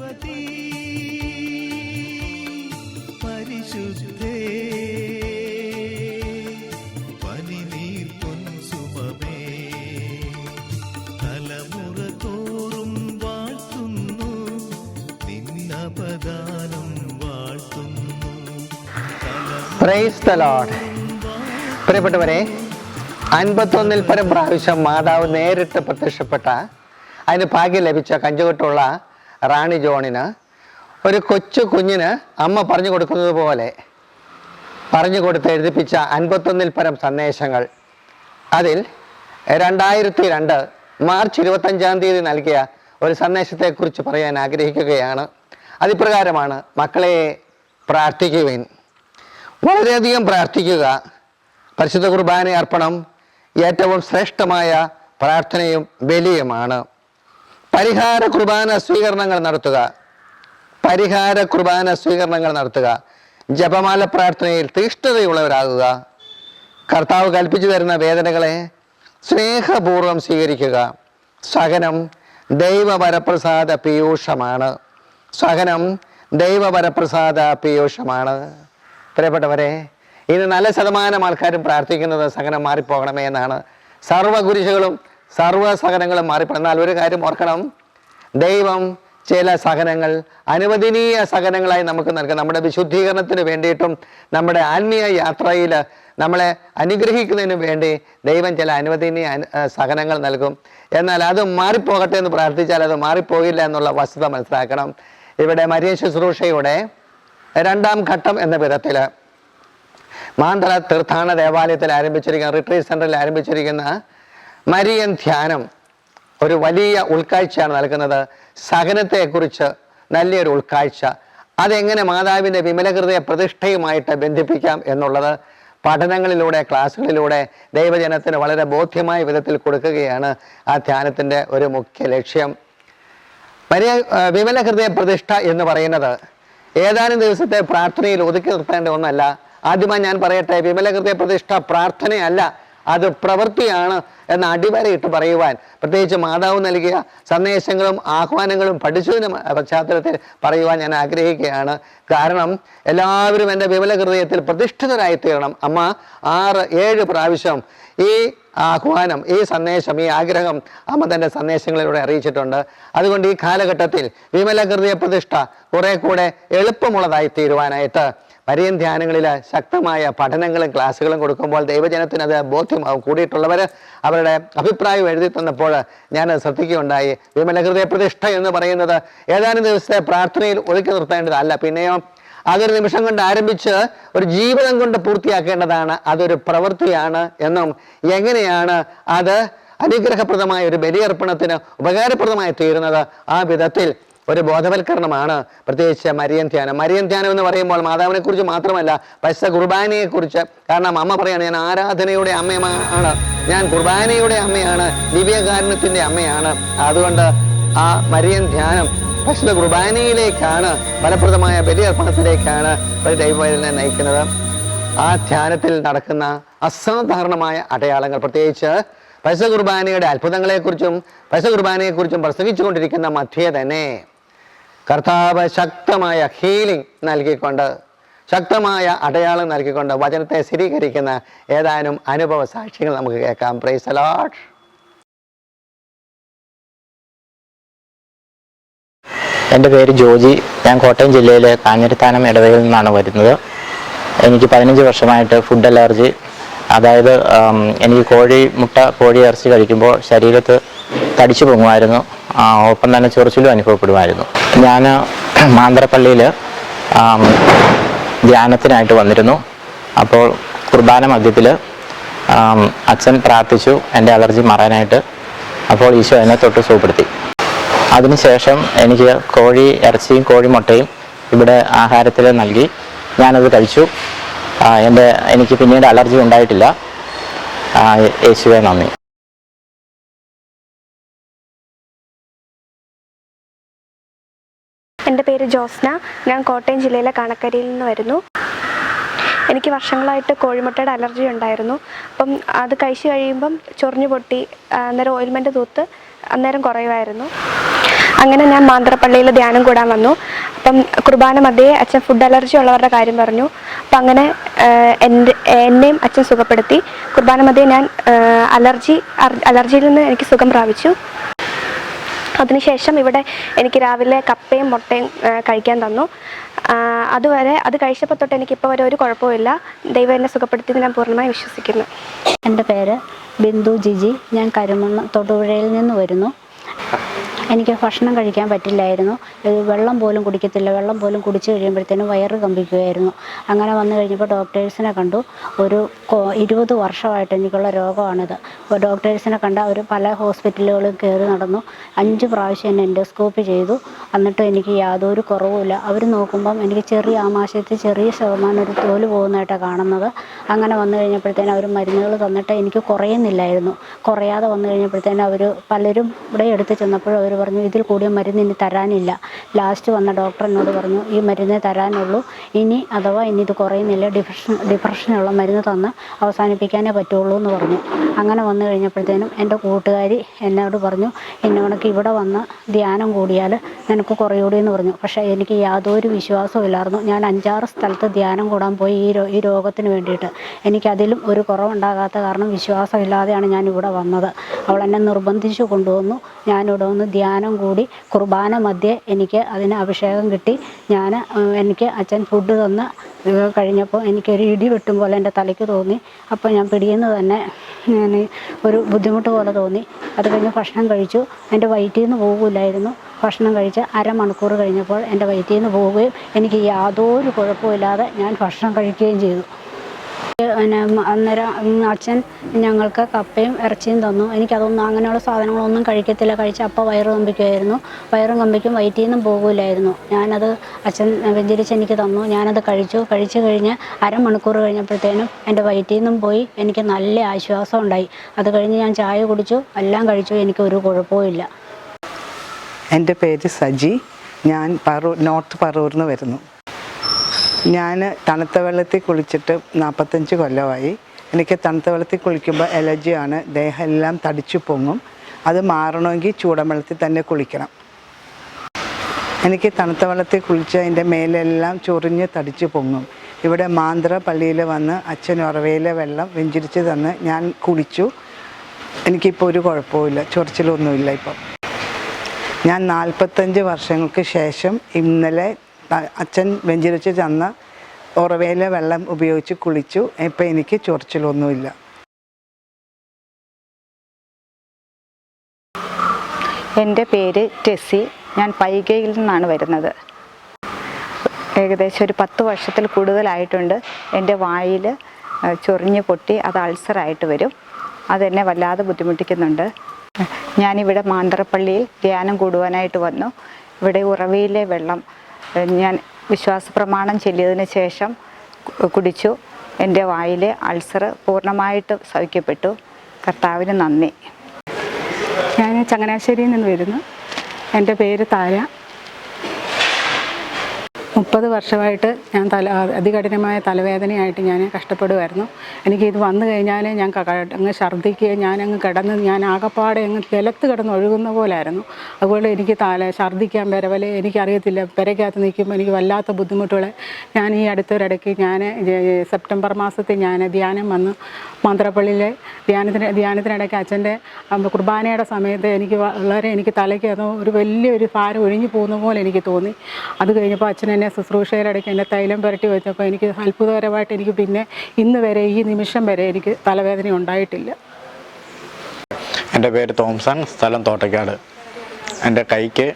ഭഗവതി. പരിശുദ്ധേ പനിനീർ പ്രിയപ്പെട്ടവരെ അൻപത്തൊന്നിൽ പരം പ്രാവശ്യം മാതാവ് നേരിട്ട് പ്രത്യക്ഷപ്പെട്ട അതിന് ഭാഗ്യം ലഭിച്ച കഞ്ചുകൊട്ടുള്ള റാണി ജോണിന് ഒരു കൊച്ചു കുഞ്ഞിന് അമ്മ പറഞ്ഞു കൊടുക്കുന്നത് പോലെ പറഞ്ഞു കൊടുത്ത് എഴുതിപ്പിച്ച അൻപത്തൊന്നിൽ പരം സന്ദേശങ്ങൾ. അതിൽ രണ്ടായിരത്തി രണ്ട് മാർച്ച് ഇരുപത്തഞ്ചാം തീയതി നൽകിയ ഒരു സന്ദേശത്തെക്കുറിച്ച് പറയാൻ ആഗ്രഹിക്കുകയാണ്. അതിപ്രകാരമാണ് മക്കളെ പ്രാർത്ഥിക്കുവിൻ. വളരെയധികം പ്രാർത്ഥിക്കുക. പരിശുദ്ധ കുർബാന അർപ്പണം ഏറ്റവും ശ്രേഷ്ഠമായ പ്രാർത്ഥനയും ബലിയുമാണ്. പരിഹാര കുർബാന സ്വീകരണങ്ങൾ നടത്തുക. പരിഹാര കുർബാന സ്വീകരണങ്ങൾ നടത്തുക. ജപമാല പ്രാർത്ഥനയിൽ തീഷ്ണതയുള്ളവരാകുക. കർത്താവ് കൽപ്പിച്ചു തരുന്ന വേദനകളെ സ്നേഹപൂർവം സ്വീകരിക്കുക. സഹനം ദൈവവരപ്രസാദ പീയൂഷമാണ്. സഹനം ദൈവവരപ്രസാദ പീയൂഷമാണ്. പ്രിയപ്പെട്ടവരെ ഇന്ന് നല്ല ശതമാനം ആൾക്കാരും പ്രാർത്ഥിക്കുന്നത് സഹനം മാറിപ്പോകണമേ എന്നാണ്. സർവ കുരിശുകളും സർവ സഹനങ്ങളും മാറിപ്പോകണം എന്നാൽ ഒരു കാര്യം ഓർക്കണം. ദൈവം ചില സഹനങ്ങൾ അനുവദനീയ സഹനങ്ങളായി നമുക്ക് നൽകാം. നമ്മുടെ വിശുദ്ധീകരണത്തിന് വേണ്ടിയിട്ടും നമ്മുടെ ആത്മീയ യാത്രയിൽ നമ്മളെ അനുഗ്രഹിക്കുന്നതിന് വേണ്ടി ദൈവം ചില അനുവദനീയ സഹനങ്ങൾ നൽകും. എന്നാൽ അത് മാറിപ്പോകട്ടെ എന്ന് പ്രാർത്ഥിച്ചാൽ അത് മാറിപ്പോകില്ല എന്നുള്ള വസ്തുത മനസ്സിലാക്കണം. ഇവിടെ മരിയ ശുശ്രൂഷയുടെ രണ്ടാം ഘട്ടം എന്ന വിധത്തിൽ മാന്തള തീർത്ഥാടന ദേവാലയത്തിൽ ആരംഭിച്ചിരിക്കുന്ന റിട്രീറ്റ് സെന്ററിൽ ആരംഭിച്ചിരിക്കുന്ന മരിയൻ ധ്യാനം ഒരു വലിയ ഉൾക്കാഴ്ചയാണ് നൽകുന്നത്. സഹനത്തെക്കുറിച്ച് നല്ലൊരു ഉൾക്കാഴ്ച. അതെങ്ങനെ മാതാവിന്റെ വിമലകൃതയ പ്രതിഷ്ഠയുമായിട്ട് ബന്ധിപ്പിക്കാം എന്നുള്ളത് പഠനങ്ങളിലൂടെ ക്ലാസ്സുകളിലൂടെ ദൈവജനത്തിന് വളരെ ബോധ്യമായ വിധത്തിൽ കൊടുക്കുകയാണ് ആ ധ്യാനത്തിന്റെ ഒരു മുഖ്യ ലക്ഷ്യം. വലിയ വിമലഹൃദയ വിമല ഹൃദയ പ്രതിഷ്ഠ എന്ന് പറയുന്നത് ഏതാനും ദിവസത്തെ പ്രാർത്ഥനയിൽ ഒതുക്കി നിർത്തേണ്ട ഒന്നല്ല. ആദ്യമായി ഞാൻ പറയട്ടെ വിമല ഹൃദയ പ്രതിഷ്ഠ പ്രാർത്ഥനയല്ല അത് പ്രവൃത്തിയാണ് എന്ന അടിവരയിട്ട് പറയുവാൻ. പ്രത്യേകിച്ച് മാതാവ് നൽകിയ സന്ദേശങ്ങളും ആഹ്വാനങ്ങളും പഠിച്ചതിന് പശ്ചാത്തലത്തിൽ പറയുവാൻ ഞാൻ ആഗ്രഹിക്കുകയാണ്. കാരണം എല്ലാവരും എന്റെ വിമല ഹൃദയത്തിൽ പ്രതിഷ്ഠിതരായി തീരണം അമ്മ ആറ് ഏഴ് പ്രാവശ്യം ഈ ആഹ്വാനം ഈ സന്ദേശം ഈ ആഗ്രഹം അമ്മ തന്റെ സന്ദേശങ്ങളിലൂടെ അറിയിച്ചിട്ടുണ്ട്. അതുകൊണ്ട് ഈ കാലഘട്ടത്തിൽ വിമല ഹൃദയ പ്രതിഷ്ഠ കുറെ കൂടെ എളുപ്പമുള്ളതായി തീരുവാനായിട്ട് മരിയൻ ധ്യാനങ്ങളിൽ ശക്തമായ പഠനങ്ങളും ക്ലാസ്സുകളും കൊടുക്കുമ്പോൾ ദൈവജനത്തിന് അത് ബോധ്യമാവും കൂടിയിട്ടുള്ളവർ അവരുടെ അഭിപ്രായം എഴുതി തന്നപ്പോൾ ഞാൻ ശ്രദ്ധിക്കുകയുണ്ടായി. വിമലഹൃദയ പ്രതിഷ്ഠ എന്ന് പറയുന്നത് ഏതാനും ദിവസത്തെ പ്രാർത്ഥനയിൽ ഒതുക്കി നിർത്തേണ്ടതല്ല. പിന്നെയോ അതൊരു നിമിഷം കൊണ്ട് ആരംഭിച്ച് ഒരു ജീവിതം കൊണ്ട് പൂർത്തിയാക്കേണ്ടതാണ്. അതൊരു പ്രവൃത്തിയാണ് എന്നും എങ്ങനെയാണ് അത് അനുഗ്രഹപ്രദമായ ഒരു ബലിയർപ്പണത്തിന് ഉപകാരപ്രദമായി തീരുന്നത് ആ വിധത്തിൽ ഒരു ബോധവൽക്കരണമാണ്. പ്രത്യേകിച്ച് മരിയൻ ധ്യാനം. മരിയൻ ധ്യാനം എന്ന് പറയുമ്പോൾ മാതാവിനെ കുറിച്ച് മാത്രമല്ല പശ കുർബാനയെ കുറിച്ച് കാരണം അമ്മ പറയാണ് ഞാൻ ആരാധനയുടെ അമ്മയാണ് ഞാൻ കുർബാനയുടെ അമ്മയാണ് ദിവ്യകാരണത്തിന്റെ അമ്മയാണ്. അതുകൊണ്ട് ആ മരിയൻ ധ്യാനം പരിശുദ്ധ കുർബാനയിലേക്കാണ് ഫലപ്രദമായ ബലിയർപ്പണത്തിലേക്കാണ് ദൈവത്തിനെ നയിക്കുന്നത്. ആ ധ്യാനത്തിൽ നടക്കുന്ന അസാധാരണമായ അടയാളങ്ങൾ പ്രത്യേകിച്ച് പശ കുർബാനയുടെ അത്ഭുതങ്ങളെക്കുറിച്ചും പശ കുർബാനയെക്കുറിച്ചും പ്രസംഗിച്ചുകൊണ്ടിരിക്കുന്ന മധ്യേ തന്നെ കർത്താവ് ശക്തമായ ഹീലിംഗ് നൽകിക്കൊണ്ട് ശക്തമായ അടയാളം നൽകിക്കൊണ്ട് വചനത്തെ സ്ഥിരീകരിക്കുന്ന ഏതാനും അനുഭവ സാക്ഷ്യങ്ങൾ നമുക്ക് കേൾക്കാം. പ്രൈസ് അലോട്ട് എന്റെ പേര് ജോജി. ഞാൻ കോട്ടയം ജില്ലയിലെ കാഞ്ഞിരത്താനം ഇടവയിൽ നിന്നാണ് വരുന്നത്. എനിക്ക് പതിനഞ്ച് വർഷമായിട്ട് ഫുഡ് അലർജി അതായത് എനിക്ക് കോഴി മുട്ട കോഴി ഇറച്ചി കഴിക്കുമ്പോൾ ശരീരത്ത് തടിച്ചു പൊങ്ങുമായിരുന്നു. ഒപ്പം തന്നെ ചൊറിച്ചിലും അനുഭവപ്പെടുമായിരുന്നു. ഞാൻ മാന്തരപ്പള്ളിയിൽ ധ്യാനത്തിനായിട്ട് വന്നിരുന്നു. അപ്പോൾ കുർബാന മധ്യത്തിൽ അച്ഛൻ പ്രാർത്ഥിച്ചു എന്റെ അലർജി മാറാനായിട്ട്. അപ്പോൾ ഈശോ എന്നെ തൊട്ട് സുഖപ്പെടുത്തി. അതിനുശേഷം എനിക്ക് കോഴി ഇറച്ചിയും കോഴിമുട്ടയും ഇവിടെ ആഹാരത്തിൽ നൽകി. ഞാനത് കഴിച്ചു. എന്റെ എനിക്ക് പിന്നീട് അലർജി ഉണ്ടായിട്ടില്ല. യേശുവെ നന്ദി. എന്റെ പേര് ജോസ്ന. ഞാൻ കോട്ടയം ജില്ലയിലെ കണക്കരിയിൽ നിന്ന് വരുന്നു. എനിക്ക് വർഷങ്ങളായിട്ട് കോഴിമുട്ടയുടെ അലർജി ഉണ്ടായിരുന്നു. അപ്പം അത് കഴിച്ചു കഴിയുമ്പം ചൊറിഞ്ഞു പൊട്ടി അന്നേരം ഓയിൽമെന്റ് തൂത്ത് അന്നേരം കുറയുമായിരുന്നു. അങ്ങനെ ഞാൻ മാന്ത്രപ്പള്ളിയിൽ ധ്യാനം കൂടാൻ വന്നു. അപ്പം കുർബാന മധ്യേ അച്ഛൻ ഫുഡ് അലർജി ഉള്ളവരുടെ കാര്യം പറഞ്ഞു. അപ്പം അങ്ങനെ എന്റെ എന്നെയും അച്ഛൻ സുഖപ്പെടുത്തി. കുർബാന മധ്യേ ഞാൻ അലർജി അലർജിയിൽ നിന്ന് എനിക്ക് സുഖം പ്രാപിച്ചു. അതിനുശേഷം ഇവിടെ എനിക്ക് രാവിലെ കപ്പയും മുട്ടയും കഴിക്കാൻ തന്നു. അതുവരെ അത് കഴിച്ചപ്പോൾ തൊട്ട് എനിക്കിപ്പോൾ വരെ ഒരു കുഴപ്പമില്ല ദൈവം എന്നെ സുഖപ്പെടുത്തി ഞാൻ പൂർണമായി വിശ്വസിക്കുന്നു. എന്റെ പേര് ബിന്ദു ജിജി. ഞാൻ കരുമണ്ണ തൊടുപുഴയിൽ നിന്ന് വരുന്നു. എനിക്ക് ഭക്ഷണം കഴിക്കാൻ പറ്റില്ലായിരുന്നു. വെള്ളം പോലും കുടിക്കത്തില്ല. വെള്ളം പോലും കുടിച്ച് കഴിയുമ്പോഴത്തേനും വയറ് കമ്പിക്കുകയായിരുന്നു അങ്ങനെ വന്നു കഴിഞ്ഞപ്പോൾ ഡോക്ടേഴ്സിനെ കണ്ടു. ഒരു ഇരുപത് വർഷമായിട്ട് എനിക്കുള്ള രോഗമാണിത്. അപ്പോൾ ഡോക്ടേഴ്സിനെ കണ്ട അവർ പല ഹോസ്പിറ്റലുകളും കയറി നടന്നു. അഞ്ച് പ്രാവശ്യം എന്നെ എൻഡോസ്കോപ്പി ചെയ്തു. എന്നിട്ട് എനിക്ക് യാതൊരു കുറവുമില്ല. അവർ നോക്കുമ്പം എനിക്ക് ചെറിയ ആമാശയത്തിൽ ചെറിയ ശതമാനം ഒരു തോൽ പോകുന്നതായിട്ടാണ് കാണുന്നത്. അങ്ങനെ വന്നു കഴിഞ്ഞപ്പോഴത്തേനും അവർ മരുന്നുകൾ തന്നിട്ട് എനിക്ക് കുറയുന്നില്ലായിരുന്നു. കുറയാതെ വന്നു കഴിഞ്ഞപ്പോഴത്തേനും അവർ പലരും ഇവിടെ എടുത്ത് ചെന്നപ്പോഴും അവർ പറഞ്ഞു ഇതിൽ കൂടിയ മരുന്ന് ഇനി തരാനില്ല. ലാസ്റ്റ് വന്ന ഡോക്ടർ എന്നോട് പറഞ്ഞു ഈ മരുന്നേ തരാനുള്ളൂ. ഇനി അഥവാ ഇനി ഇത് കുറയുന്നില്ല ഡിപ്രഷൻ ഡിപ്രഷനുള്ള മരുന്ന് തന്ന് അവസാനിപ്പിക്കാനേ പറ്റുള്ളൂ എന്ന് പറഞ്ഞു. അങ്ങനെ വന്നു കഴിഞ്ഞപ്പോഴത്തേനും എന്റെ കൂട്ടുകാരി എന്നോട് പറഞ്ഞു എന്നോണക്ക് ഇവിടെ വന്ന് ധ്യാനം കൂടിയാൽ നിനക്ക് കുറയൂടി എന്ന് പറഞ്ഞു. പക്ഷേ എനിക്ക് യാതൊരു വിശ്വാസവും ഇല്ലായിരുന്നു. ഞാൻ അഞ്ചാറ് സ്ഥലത്ത് ധ്യാനം കൂടാൻ പോയി ഈ ഈ രോഗത്തിന് വേണ്ടിയിട്ട്. എനിക്കതിലും ഒരു കുറവുണ്ടാകാത്ത കാരണം വിശ്വാസമില്ലാതെയാണ് ഞാൻ ഇവിടെ വന്നത്. അവൾ എന്നെ നിർബന്ധിച്ചു കൊണ്ടുവന്നു. ഞാനിവിടെ വന്ന് ധ്യാനം കൂടി കുർബാന മധ്യേ എനിക്ക് അതിന് അഭിഷേകം കിട്ടി. ഞാൻ എനിക്ക് അച്ഛൻ ഫുഡ് തന്ന് കഴിഞ്ഞപ്പോൾ എനിക്കൊരു ഇടി വെട്ടും പോലെ എന്റെ തലയ്ക്ക് തോന്നി. അപ്പോൾ ഞാൻ പിടിയെന്ന് തന്നെ ഞാൻ ഒരു ബുദ്ധിമുട്ട് പോലെ തോന്നി. അത് കഴിഞ്ഞ് ഭക്ഷണം കഴിച്ചു. എന്റെ വയറ്റിൽ നിന്ന് പോകില്ലായിരുന്നു ഭക്ഷണം കഴിച്ച് അരമണിക്കൂർ കഴിഞ്ഞപ്പോൾ എന്റെ വയറ്റിൽ നിന്ന് പോവുകയും എനിക്ക് യാതൊരു കുഴപ്പമില്ലാതെ ഞാൻ ഭക്ഷണം കഴിക്കുകയും ചെയ്തു. പിന്നെ അന്നേരം അച്ഛൻ ഞങ്ങൾക്ക് കപ്പയും ഇറച്ചിയും തന്നു. എനിക്കതൊന്നും അങ്ങനെയുള്ള സാധനങ്ങളൊന്നും കഴിക്കത്തില്ല. കഴിച്ച് അപ്പം വയറ് കമ്പിക്കുമായിരുന്നു വയറും കമ്പിക്കും വയറ്റിൽ നിന്നും പോകില്ലായിരുന്നു ഞാനത് അച്ഛൻ വെഞ്ചരിച്ച് എനിക്ക് തന്നു. ഞാനത് കഴിച്ചു. കഴിച്ചു കഴിഞ്ഞ് അരമണിക്കൂർ കഴിഞ്ഞപ്പോഴത്തേനും എന്റെ വയറ്റിൽ നിന്നും പോയി എനിക്ക് നല്ല ആശ്വാസം ഉണ്ടായി അത് കഴിഞ്ഞ് ഞാൻ ചായ കുടിച്ചു. എല്ലാം കഴിച്ചു. എനിക്ക് ഒരു കുഴപ്പവും എന്റെ പേര് സജി. ഞാൻ പറൂർ നോർത്ത് പറൂരിൽ നിന്ന് വരുന്നു. ഞാൻ തണുത്ത വെള്ളത്തിൽ കുളിച്ചിട്ട് നാൽപ്പത്തഞ്ച് കൊല്ലമായി. എനിക്ക് തണുത്ത വെള്ളത്തിൽ കുളിക്കുമ്പോൾ എലർജിയാണ് ദേഹം എല്ലാം തടിച്ചു പൊങ്ങും. അത് മാറണമെങ്കിൽ ചൂടുവെള്ളത്തിൽ തന്നെ കുളിക്കണം. എനിക്ക് തണുത്ത വെള്ളത്തിൽ കുളിച്ച് എന്റെ മേലെല്ലാം ചൊറിഞ്ഞ് തടിച്ചു പൊങ്ങും. ഇവിടെ മാന്ത്ര പള്ളിയിൽ വന്ന് അച്ഛൻ ഉറവയിലെ വെള്ളം വെഞ്ചിരിച്ച് തന്ന് ഞാൻ കുളിച്ചു എനിക്കിപ്പോൾ ഒരു കുഴപ്പമില്ല ചൊറിച്ചിലൊന്നുമില്ല ഇപ്പം. ഞാൻ നാൽപ്പത്തഞ്ച് വർഷങ്ങൾക്ക് ശേഷം ഇന്നലെ അച്ഛൻ വെഞ്ചരിച്ച് തന്ന ഉറവയിലെ വെള്ളം ഉപയോഗിച്ച് കുളിച്ചു. ഇപ്പം എനിക്ക് ചൊറിച്ചിലൊന്നുമില്ല. എന്റെ പേര് ടെസി. ഞാൻ പൈകയിൽ നിന്നാണ് വരുന്നത്. ഏകദേശം ഒരു പത്ത് വർഷത്തിൽ കൂടുതലായിട്ടുണ്ട്. എന്റെ വായിൽ ചൊറിഞ്ഞ് പൊട്ടി അത് അൾസറായിട്ട് വരും. അതെന്നെ വല്ലാതെ ബുദ്ധിമുട്ടിക്കുന്നുണ്ട്. ഞാനിവിടെ മാന്തറപ്പള്ളിയിൽ ധ്യാനം കൂടുവാനായിട്ട് വന്നു. ഇവിടെ ഉറവയിലെ വെള്ളം ഞാൻ വിശ്വാസ പ്രമാണം ചൊല്ലിയതിന് ശേഷം കുടിച്ചു. എന്റെ വായിലെ അൾസർ പൂർണമായിട്ട് സൗഖ്യപ്പെട്ടു കർത്താവിന് നന്ദി. ഞാൻ ചങ്ങനാശ്ശേരിയിൽ നിന്ന് വരുന്നു. എന്റെ പേര് താര. മുപ്പത് വർഷമായിട്ട് ഞാൻ തല അതികഠിനമായ തലവേദനയായിട്ട് ഞാൻ കഷ്ടപ്പെടുമായിരുന്നു എനിക്കിത് വന്നു കഴിഞ്ഞാൽ ഞാൻ അങ്ങ് ഛർദ്ദിക്കുകയും ഞാനങ്ങ് കിടന്ന് ഞാൻ ആകപ്പാടെ അങ്ങ് നിലത്ത് കിടന്ന് ഒഴുകുന്ന പോലായിരുന്നു. അതുപോലെ എനിക്ക് തല ഛർദ്ദിക്കാൻ വരവലെ എനിക്കറിയത്തില്ല. പെരയ്ക്കകത്ത് നിൽക്കുമ്പോൾ എനിക്ക് വല്ലാത്ത ബുദ്ധിമുട്ടുകൾ ഞാൻ ഈ അടുത്തൊരിടയ്ക്ക് ഞാൻ സെപ്റ്റംബർ മാസത്തിൽ ഞാൻ ധ്യാനം വന്നു. മന്ത്രപ്പള്ളിയിലെ ധ്യാനത്തിന് ധ്യാനത്തിനിടയ്ക്ക് അച്ഛന്റെ കുർബാനയുടെ സമയത്ത് എനിക്ക് വളരെ എനിക്ക് തലയ്ക്ക് ഒരു വലിയൊരു ഭാരം ഒഴിഞ്ഞു പോകുന്ന പോലെ എനിക്ക് തോന്നി. അത് കഴിഞ്ഞപ്പോൾ അച്ഛൻ എന്നെ ശുശ്രൂഷയിലിടയ്ക്ക് എന്നെ തൈലം പുരട്ടി വെച്ചപ്പോൾ എനിക്ക് അത്ഭുതകരമായിട്ട് എനിക്ക് പിന്നെ ഇന്ന് വരെ ഈ നിമിഷം വരെ എനിക്ക് തലവേദന ഉണ്ടായിട്ടില്ല. എന്റെ പേര് തോംസൺ സ്ഥലം തോട്ടയ്ക്കാട്. എന്റെ കൈക്ക്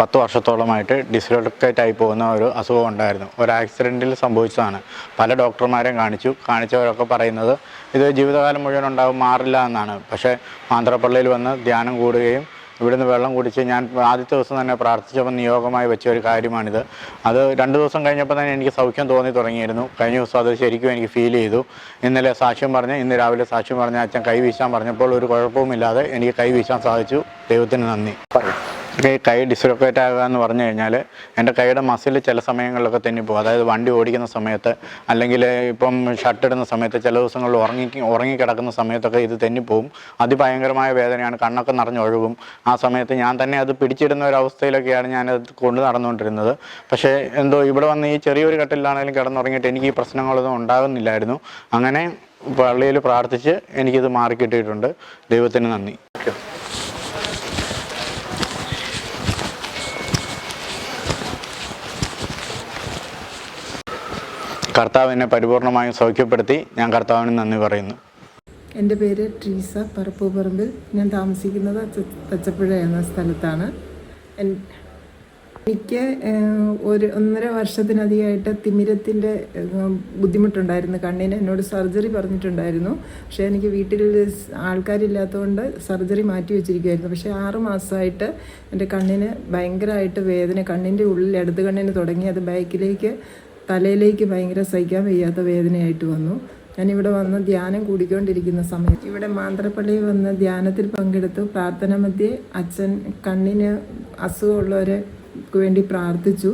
പത്ത് വർഷത്തോളമായിട്ട് ഡിസ്ലോക്കേറ്റ് ആയി പോകുന്ന ഒരു അസുഖം ഉണ്ടായിരുന്നു. ഒരു ആക്സിഡന്റിൽ സംഭവിച്ചതാണ്. പല ഡോക്ടർമാരെയും കാണിച്ചു. കാണിച്ചവരൊക്കെ പറയുന്നത് ഇത് ജീവിതകാലം മുഴുവൻ ഉണ്ടാകും മാറില്ല എന്നാണ്. പക്ഷേ മാന്ത്രപ്പള്ളിയിൽ വന്ന് ധ്യാനം കൂടുകയും ഇവിടുന്ന് വെള്ളം കുടിച്ച് ഞാൻ ആദ്യത്തെ ദിവസം തന്നെ പ്രാർത്ഥിച്ചപ്പോൾ നിയോഗമായി വെച്ച ഒരു കാര്യമാണിത്. അത് രണ്ട് ദിവസം കഴിഞ്ഞപ്പോൾ തന്നെ എനിക്ക് സൗഖ്യം തോന്നി തുടങ്ങിയിരുന്നു. കഴിഞ്ഞ ദിവസം അത് ശരിക്കും എനിക്ക് ഫീൽ ചെയ്തു. ഇന്നലെ സാക്ഷ്യം പറഞ്ഞ് ഇന്ന് രാവിലെ സാക്ഷ്യം പറഞ്ഞ അച്ഛൻ കൈ വീശാൻ പറഞ്ഞപ്പോൾ ഒരു കുഴപ്പവുമില്ലാതെ എനിക്ക് കൈ വീശാൻ സാധിച്ചു. ദൈവത്തിന് നന്ദി. ഈ കൈ ഡിസ്ലൊക്കേറ്റ് ആകുക എന്ന് പറഞ്ഞു കഴിഞ്ഞാൽ എന്റെ കൈയുടെ മസിൽ ചില സമയങ്ങളിലൊക്കെ തെന്നിപ്പോകും അതായത് വണ്ടി ഓടിക്കുന്ന സമയത്ത് അല്ലെങ്കിൽ ഇപ്പം ഷർട്ട് ഇടുന്ന സമയത്ത് ചില ദിവസങ്ങളിൽ ഉറങ്ങി ഉറങ്ങിക്കിടക്കുന്ന സമയത്തൊക്കെ ഇത് തെന്നിപ്പോവും അതിഭയങ്കരമായ വേദനയാണ്. കണ്ണൊക്കെ നിറഞ്ഞൊഴുകും ആ സമയത്ത് ഞാൻ തന്നെ അത് പിടിച്ചിടുന്ന ഒരവസ്ഥയിലൊക്കെയാണ് ഞാനത് കൊണ്ട് നടന്നുകൊണ്ടിരുന്നത്. പക്ഷേ എന്തോ ഇവിടെ വന്ന് ഈ ചെറിയൊരു കട്ടിലാണെങ്കിലും കിടന്നുറങ്ങിയിട്ട് എനിക്ക് ഈ പ്രശ്നങ്ങളൊന്നും ഉണ്ടാകുന്നില്ലായിരുന്നു. അങ്ങനെ പള്ളിയിൽ പ്രാർത്ഥിച്ച് എനിക്കിത് മാറിക്കിട്ടിയിട്ടുണ്ട്. ദൈവത്തിന് നന്ദി. കർത്താവ് എന്നെ പരിപൂർണമായും സൗഖ്യപ്പെടുത്തി. ഞാൻ കർത്താവിന് നന്ദി പറയുന്നു. എന്റെ പേര് ട്രീസ പറപ്പൂപ്പറമ്പിൽ ഞാൻ താമസിക്കുന്നത് തച്ചപ്പുഴ എന്ന സ്ഥലത്താണ്. എനിക്ക് ഒരു ഒന്നര വർഷത്തിനധികമായിട്ട് തിമിരത്തിന്റെ ബുദ്ധിമുട്ടുണ്ടായിരുന്നു. കണ്ണിന് എന്നോട് സർജറി പറഞ്ഞിട്ടുണ്ടായിരുന്നു. പക്ഷേ എനിക്ക് വീട്ടിൽ ആൾക്കാരില്ലാത്തതുകൊണ്ട് സർജറി മാറ്റി വെച്ചിരിക്കുമായിരുന്നു പക്ഷേ ആറ് മാസമായിട്ട് എന്റെ കണ്ണിന് ഭയങ്കരമായിട്ട് വേദന. കണ്ണിന്റെ ഉള്ളിൽ ഇടത് കണ്ണിന് തുടങ്ങി. അത് ബാക്കിലേക്ക് തലയിലേക്ക് ഭയങ്കര സഹിക്കാൻ വയ്യാത്ത വേദനയായിട്ട് വന്നു. ഞാനിവിടെ വന്ന് ധ്യാനം കൂടിക്കൊണ്ടിരിക്കുന്ന സമയത്ത് ഇവിടെ മാന്ത്രപ്പള്ളിയിൽ വന്ന് ധ്യാനത്തിൽ പങ്കെടുത്തു. പ്രാർത്ഥന മധ്യേ അച്ഛൻ കണ്ണിന് അസുഖമുള്ളവരെ വേണ്ടി പ്രാർത്ഥിച്ചു.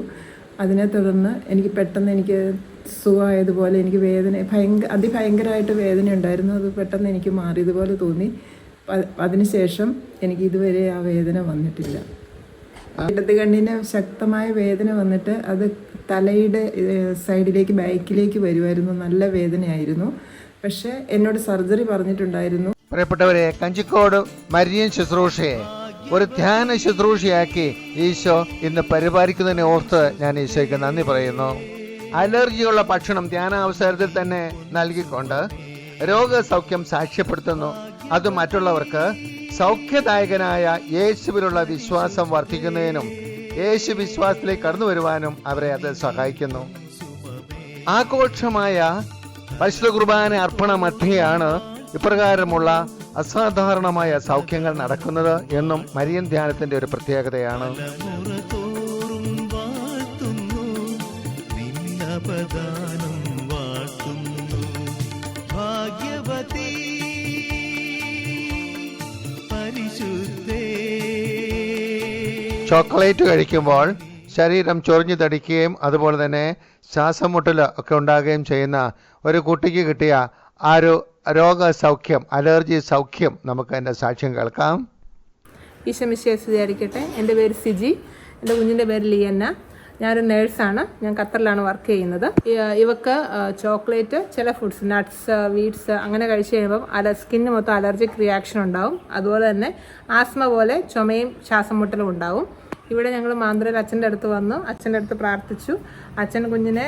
അതിനെ തുടർന്ന് എനിക്ക് പെട്ടെന്ന് എനിക്ക് സുഖമായതുപോലെ എനിക്ക് വേദന ഭയങ്കര അതിഭയങ്കരമായിട്ട് വേദന ഉണ്ടായിരുന്നു അത് പെട്ടെന്ന് എനിക്ക് മാറിയതുപോലെ തോന്നി. അതിനുശേഷം എനിക്ക് ഇതുവരെ ആ വേദന വന്നിട്ടില്ല. ഇടത് കണ്ണിന് ശക്തമായ വേദന വന്നിട്ട് അത് തലയുടെ സൈഡിലേക്ക് ബാക്കിലേക്ക് വരുമായിരുന്നു നല്ല വേദനയായിരുന്നു. പക്ഷേ എന്നോട് സർജറി പറഞ്ഞിട്ടുണ്ടായിരുന്നു. പ്രിയപ്പെട്ടവരെ കഞ്ചിക്കോട് മരിയൻ ശുശ്രൂഷയെ ഒരു ധ്യാന ശുശ്രൂഷയാക്കി ഈശോ ഇന്ന് പരിപാലിക്കുന്നതിനെ ഓർത്ത് ഞാൻ ഈശോയ്ക്ക് നന്ദി പറയുന്നു. അലർജിയുള്ള ഭക്ഷണം ധ്യാന അവസരത്തിൽ തന്നെ നൽകിക്കൊണ്ട് രോഗസൗഖ്യം സാക്ഷ്യപ്പെടുത്തുന്നു. അത് മറ്റുള്ളവർക്ക് സൗഖ്യദായകനായ യേശുവിലുള്ള വിശ്വാസം വർദ്ധിക്കുന്നതിനും യേശു വിശ്വാസത്തിലേക്ക് കടന്നു വരുവാനും അവരെ അത് സഹായിക്കുന്നു. ആഘോഷമായ പരിശുദ്ധ കുർബാന അർപ്പണ മധ്യയാണ് ഇപ്രകാരമുള്ള അസാധാരണമായ സൗഖ്യങ്ങൾ നടക്കുന്നത് എന്നും മരിയൻ ധ്യാനത്തിന്റെ ഒരു പ്രത്യേകതയാണ്. ചോക്ലേറ്റ് കഴിക്കുമ്പോൾ ശരീരം ചൊറിഞ്ഞു തടിക്കുകയും അതുപോലെ തന്നെ ശ്വാസം മുട്ടൽ ഒക്കെ ഉണ്ടാകുകയും ചെയ്യുന്ന ഒരു കുട്ടിക്ക് കിട്ടിയ ആ ഒരു രോഗസൗഖ്യം അലർജി സൗഖ്യം നമുക്ക് എന്റെ സാക്ഷ്യം കേൾക്കാം. ഈശമിശയെ എന്റെ പേര് സിജി. എന്റെ കുഞ്ഞിന്റെ പേര് ലിയന്ന. ഞാനൊരു നേഴ്സാണ്. ഞാൻ ഖത്തറിലാണ് വർക്ക് ചെയ്യുന്നത്. ഇവക്ക് ചോക്ലേറ്റ് ചില ഫുഡ്സ് നട്ട്സ് വീറ്റ്സ് അങ്ങനെ കഴിച്ച് കഴിയുമ്പം അല സ്കിന്നിന് മൊത്തം അലർജിക് റിയാക്ഷൻ ഉണ്ടാവും. അതുപോലെ തന്നെ ആസ്മ പോലെ ചുമയും ശ്വാസം മുട്ടലും ഉണ്ടാവും. ഇവിടെ ഞങ്ങൾ മാന്ത്രയിൽ അച്ഛന്റെ അടുത്ത് വന്നു. അച്ഛന്റെ അടുത്ത് പ്രാർത്ഥിച്ചു. അച്ഛൻ കുഞ്ഞിനെ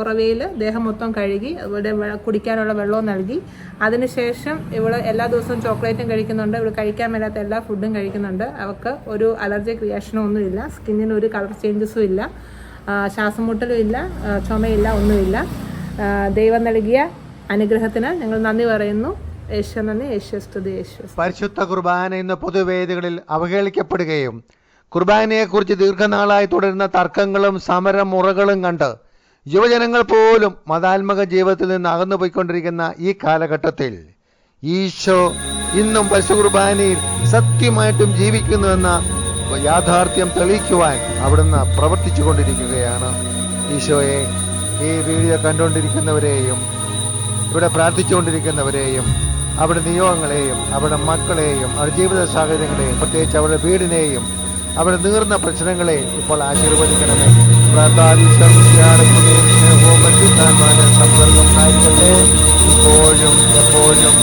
ഉറവയിൽ ദേഹം മൊത്തം കഴുകി ഇവിടെ കുടിക്കാനുള്ള വെള്ളവും നൽകി. അതിനുശേഷം ഇവൾ എല്ലാ ദിവസവും ചോക്ലേറ്റും കഴിക്കുന്നുണ്ട്. ഇവിടെ കഴിക്കാൻ മേലാത്ത എല്ലാ ഫുഡും കഴിക്കുന്നുണ്ട്. അവൾക്ക് ഒരു അലർജിക് റിയാക്ഷനോ ഒന്നുമില്ല. സ്കിന്നിന് ഒരു കളർ ചേഞ്ചസും ഇല്ല. ശ്വാസം മുട്ടലും ഇല്ല. ചുമയില്ല ഒന്നുമില്ല. ദൈവം നൽകിയ അനുഗ്രഹത്തിന് ഞങ്ങൾ നന്ദി പറയുന്നു. യേശു നന്ദി. യേശു സ്തുതി യേശു പരിശുദ്ധ കുർബാന ഇന്ന് പൊതുവേദികളിൽ അവഹേളിക്കപ്പെടുകയും കുർബാനയെക്കുറിച്ച് ദീർഘനാളായി തുടരുന്ന തർക്കങ്ങളും സമരം മുറകളും കണ്ട് യുവജനങ്ങൾ പോലും മതാത്മക ജീവിതത്തിൽ നിന്ന് അകന്നു പോയിക്കൊണ്ടിരിക്കുന്ന ഈ കാലഘട്ടത്തിൽ ഈശോ ഇന്നും പശു കുർബാനയിൽ സത്യമായിട്ടും ജീവിക്കുന്നുവെന്ന യാഥാർത്ഥ്യം തെളിയിക്കുവാൻ അവിടുന്ന് പ്രവർത്തിച്ചു കൊണ്ടിരിക്കുകയാണ്. ഈശോയെ ഈ വീഡിയോ കണ്ടുകൊണ്ടിരിക്കുന്നവരെയും ഇവിടെ പ്രാർത്ഥിച്ചുകൊണ്ടിരിക്കുന്നവരെയും അവരുടെ നിയോഗങ്ങളെയും അവരുടെ മക്കളെയും അവരുടെ ജീവിത സാഹചര്യങ്ങളെയും പ്രത്യേകിച്ച് അവരുടെ വീടിനെയും അവരുടെ നീർന്ന പ്രശ്നങ്ങളെ ഇപ്പോൾ ആശീർവദിക്കണമേ പ്രാർത്ഥാദിശം സംസർഗം ആയിരിക്കട്ടെ ഇപ്പോഴും എപ്പോഴും.